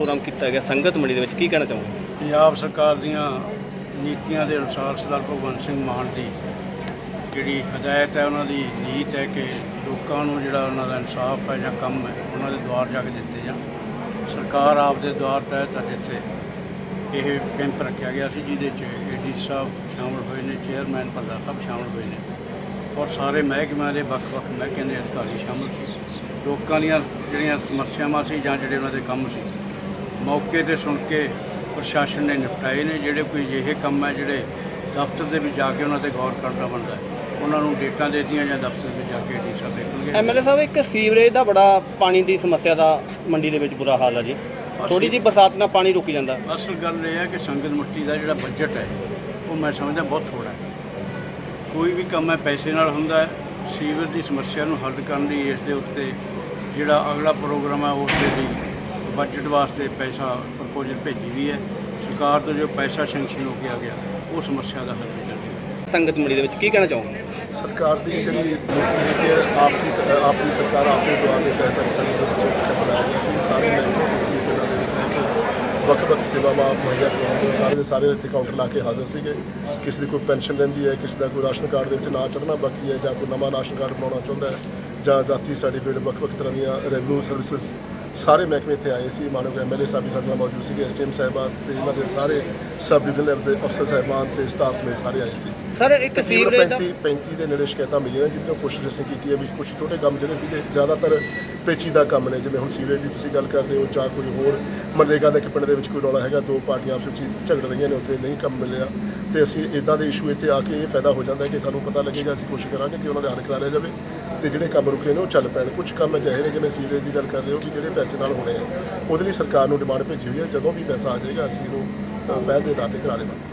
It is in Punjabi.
ਪ੍ਰੋਗਰਾਮ ਕੀਤਾ ਗਿਆ। ਸੰਗਤ ਮੰਡੀ ਦੇ ਵਿੱਚ ਕੀ ਕਹਿਣਾ ਚਾਹੋਗੇ? ਪੰਜਾਬ ਸਰਕਾਰ ਦੀਆਂ ਨੀਤੀਆਂ ਦੇ ਅਨੁਸਾਰ ਸਰਦਾਰ ਭਗਵੰਤ ਸਿੰਘ ਮਾਨ ਦੀ ਜਿਹੜੀ ਹਦਾਇਤ ਹੈ, ਉਹਨਾਂ ਦੀ ਨੀਤ ਹੈ ਕਿ ਲੋਕਾਂ ਨੂੰ ਜਿਹੜਾ ਉਹਨਾਂ ਦਾ ਇਨਸਾਫ ਹੈ ਜਾਂ ਕੰਮ ਹੈ, ਉਹਨਾਂ ਦੇ ਦੁਆਰ ਜਾ ਕੇ ਦਿੱਤੇ ਜਾਣ। ਸਰਕਾਰ ਆਪ ਦੇ ਦੁਆਰ ਤਹਿਤ ਅੱਜ ਇੱਥੇ ਇਹ ਕੈਂਪ ਰੱਖਿਆ ਗਿਆ ਸੀ, ਜਿਹਦੇ 'ਚ ਏਡੀ ਸਾਹਿਬ ਸ਼ਾਮਲ ਹੋਏ ਨੇ, ਚੇਅਰਮੈਨ ਪ੍ਰਧਾਨ ਸਾਹਿਬ ਸ਼ਾਮਲ ਹੋਏ ਨੇ ਔਰ ਸਾਰੇ ਮਹਿਕਮਿਆਂ ਦੇ ਵੱਖ-ਵੱਖ ਮਹਿਕਮਿਆਂ ਦੇ ਅਧਿਕਾਰੀ ਸ਼ਾਮਲ ਸੀ। ਲੋਕਾਂ ਦੀਆਂ ਜਿਹੜੀਆਂ ਸਮੱਸਿਆਵਾਂ ਸੀ ਜਾਂ ਜਿਹੜੇ ਉਹਨਾਂ ਦੇ ਕੰਮ ਸੀ ਮੌਕੇ ਤੇ ਸੁਣ ਕੇ ਪ੍ਰਸ਼ਾਸਨ ਨੇ ਨਿਪਟਾਏ ਨੇ ਜਿਹੜੇ ਕੋਈ ਅਜਿਹੇ ਕੰਮ ਹੈ ਜਿਹੜੇ ਦਫ਼ਤਰ ਦੇ ਵਿੱਚ ਜਾ ਕੇ ਉਹਨਾਂ ਤੇ ਗੌਰ ਕਰਨਾ ਬਣਦਾ ਹੈ। ਉਹਨਾਂ ਨੂੰ ਡੇਟਾਂ ਦੇ ਦਿੱਤੀਆਂ ਜਾਂ ਦਫ਼ਤਰ ਵਿੱਚ ਜਾ ਕੇ ਡੀ ਸਾਹਿਬ ਦੇਖਣਗੇ। ਐਮਐਲਏ ਸਾਹਿਬ ਇੱਕ ਸੀਵਰੇਜ ਦਾ ਬੜਾ ਪਾਣੀ ਦੀ ਸਮੱਸਿਆ ਦਾ ਮੰਡੀ ਦੇ ਵਿੱਚ ਬੁਰਾ ਹਾਲ ਹੈ ਜੀ। ਥੋੜੀ ਜਿਹੀ ਬਰਸਾਤ ਨਾਲ ਪਾਣੀ ਰੁਕ ਜਾਂਦਾ। ਅਸਲ ਗੱਲ ਇਹ ਹੈ ਕਿ ਸੰਗਤ ਮੁੱਠੀ ਦਾ ਜਿਹੜਾ ਬਜਟ ਹੈ ਉਹ ਮੈਂ ਸਮਝਦਾ ਬਹੁਤ ਥੋੜਾ ਹੈ। ਕੋਈ ਵੀ ਕੰਮ ਹੈ ਪੈਸੇ ਨਾਲ ਹੁੰਦਾ ਹੈ। ਸੀਵਰ ਦੀ ਸਮੱਸਿਆ ਨੂੰ ਹੱਲ ਕਰਨ ਲਈ ਇਸ ਦੇ ਉੱਤੇ ਜਿਹੜਾ ਅਗਲਾ ਪ੍ਰੋਗਰਾਮ ਹੈ ਉਸ ਦੇ ਲਈ ਬਜਟ ਵਾਸਤੇ ਪੈਸਾ ਪ੍ਰਪੋਜ਼ਲ ਭੇਜੀ ਵੀ ਹੈ। ਸਰਕਾਰ ਤੋਂ ਜੋ ਪੈਸਾ ਸੈਂਕਸ਼ਨ ਹੋ ਕੇ ਆ ਗਿਆ ਉਹ ਸਮੱਸਿਆ ਦਾ ਹੱਲ ਵੀ ਕਰ ਦੇਗਾ ਸੰਗਤ ਮੰਡੀ ਦੇ ਵਿੱਚ ਕੀ ਕਹਿਣਾ ਚਾਹੋਗੇ? ਸਰਕਾਰ ਦੀ ਜਿਹੜੀ ਨੀਤੀ ਹੈ ਆਪ ਦੀ ਸ- ਆਪ ਦੀ ਸਰਕਾਰ ਆਪ ਦੇ ਦੁਆਰ ਦੇ ਤਹਿਤ ਦੇ ਵਿੱਚ ਇੱਕ ਬਣਾਇਆ ਗਿਆ ਸੀ। ਸਾਰੇ ਮਹਿਕਮੇ ਦੇ ਵਿੱਚ ਰਹਿ ਕੇ ਵੱਖ-ਵੱਖ ਸੇਵਾਵਾਂ ਮੁਹੱਈਆ ਕਰਵਾਉਣ ਸਾਰੇ ਦੇ ਸਾਰੇ ਇੱਥੇ ਕਾਊਂਟਰ ਲਾ ਕੇ ਹਾਜ਼ਰ ਸੀਗੇ। ਕਿਸੇ ਦੀ ਕੋਈ ਪੈਨਸ਼ਨ ਰਹਿੰਦੀ ਹੈ ਕਿਸੇ ਦਾ ਕੋਈ ਰਾਸ਼ਨ ਕਾਰਡ ਦੇ ਵਿੱਚ ਨਾਂ ਚੜ੍ਹਨਾ ਬਾਕੀ ਹੈ ਜਾਂ ਕੋਈ ਨਵਾਂ ਰਾਸ਼ਨ ਕਾਰਡ ਬਣਾਉਣਾ ਚਾਹੁੰਦਾ ਹੈ ਜਾਂ ਜਾਤੀ ਸਰਟੀਫਿਕੇਟ ਵੱਖ-ਵੱਖ ਤਰ੍ਹਾਂ ਦੀਆਂ ਰੈਵਨਿਊ ਸਰਵਿਸਿਜ਼ ਸਾਰੇ ਮਹਿਕਮੇ ਇੱਥੇ ਆਏ ਸੀ ਮਾਨਯੋਗ ਐਮਐਲਏ ਸਾਹਿਬ ਵੀ ਸਾਡੇ ਨਾਲ ਮੌਜੂਦ ਸੀਗੇ ਐਸਟੀਐਮ ਸਾਹਿਬਾਨ ਤੇ ਇਹਨਾਂ ਦੇ ਸਾਰੇ ਸਬ ਡਿਵੀਜ਼ਨ ਦੇ ਅਫਸਰ ਸਾਹਿਬਾਨ ਤੇ ਸਟਾਫ ਸਮੇਤ ਸਾਰੇ ਆਏ ਸੀ। ਸਰ ਇੱਕ ਸੀਵਰੇਜ ਦਾ 35 35 ਦੇ ਨੇੜੇ ਸ਼ਿਕਾਇਤਾਂ ਮਿਲੀਆਂ ਜਿੱਦੋਂ ਕੋਸ਼ਿਸ਼ ਅਸੀਂ ਕੀਤੀ ਹੈ ਵੀ ਕੁਝ ਛੋਟੇ ਕੰਮ ਜਿਹੜੇ ਸੀਗੇ ਜ਼ਿਆਦਾਤਰ ਪੇਚੀਦਾ ਕੰਮ ਨੇ ਜਿਵੇਂ ਹੁਣ ਸੀਵੇਜ ਦੀ ਤੁਸੀਂ ਗੱਲ ਕਰਦੇ ਹੋ ਜਾਂ ਕੋਈ ਹੋਰ ਮਨਰੇਗਾ ਦੇ ਪਿੰਡ ਦੇ ਵਿੱਚ ਕੋਈ ਰੌਲਾ ਹੈਗਾ ਦੋ ਪਾਰਟੀਆਂ ਆਪਸ ਵਿੱਚ ਝਗੜ ਰਹੀਆਂ ਨੇ ਉੱਥੇ ਨਹੀਂ ਕੰਮ ਮਿਲਿਆ। ਤੇ ਅਸੀਂ ਇਦਾਂ ਦੇ ਇਸ਼ੂ ਇੱਥੇ ਆ ਕੇ ਇਹ ਫਾਇਦਾ ਹੋ ਜਾਂਦਾ ਕਿ ਸਾਨੂੰ ਪਤਾ ਲੱਗੇਗਾ ਅਸੀਂ ਕੋਸ਼ਿਸ਼ ਕਰਾਂਗੇ ਕਿ ਉਹਨਾਂ ਦਾ ਹੱਲ ਕਰਾ ਲਿਆ ਜਾਵੇ ਤੇ ਜਿਹੜੇ ਕੰਮ ਰੁਕੇ ਨੇ ਉਹ ਚੱਲ ਪੈਣ। ਕੁਝ ਕੰਮ ਅਜਿਹੇ ਨੇ ਜਿਵੇਂ ਸੀਵੇਜ ਦੀ ਗੱਲ ਕਰ ਰਹੇ ਹੋ ਕਿ ਜਿਹੜੇ ਪੈਸੇ ਨਾਲ ਹੋਣੇ ਆ, ਉਹਦੇ ਲਈ ਸਰਕਾਰ ਨੂੰ ਡਿਮਾਂਡ ਭੇਜੀ ਹੋਈ ਹੈ। ਜਦੋਂ ਵੀ ਪੈਸਾ ਆ ਜਾਏਗਾ, ਅਸੀਂ ਇਹਨੂੰ ਪਹਿਲ ਦੇ ਆਧਾਰ ਤੇ ਕਰਾ ਦੇਵਾਂਗੇ।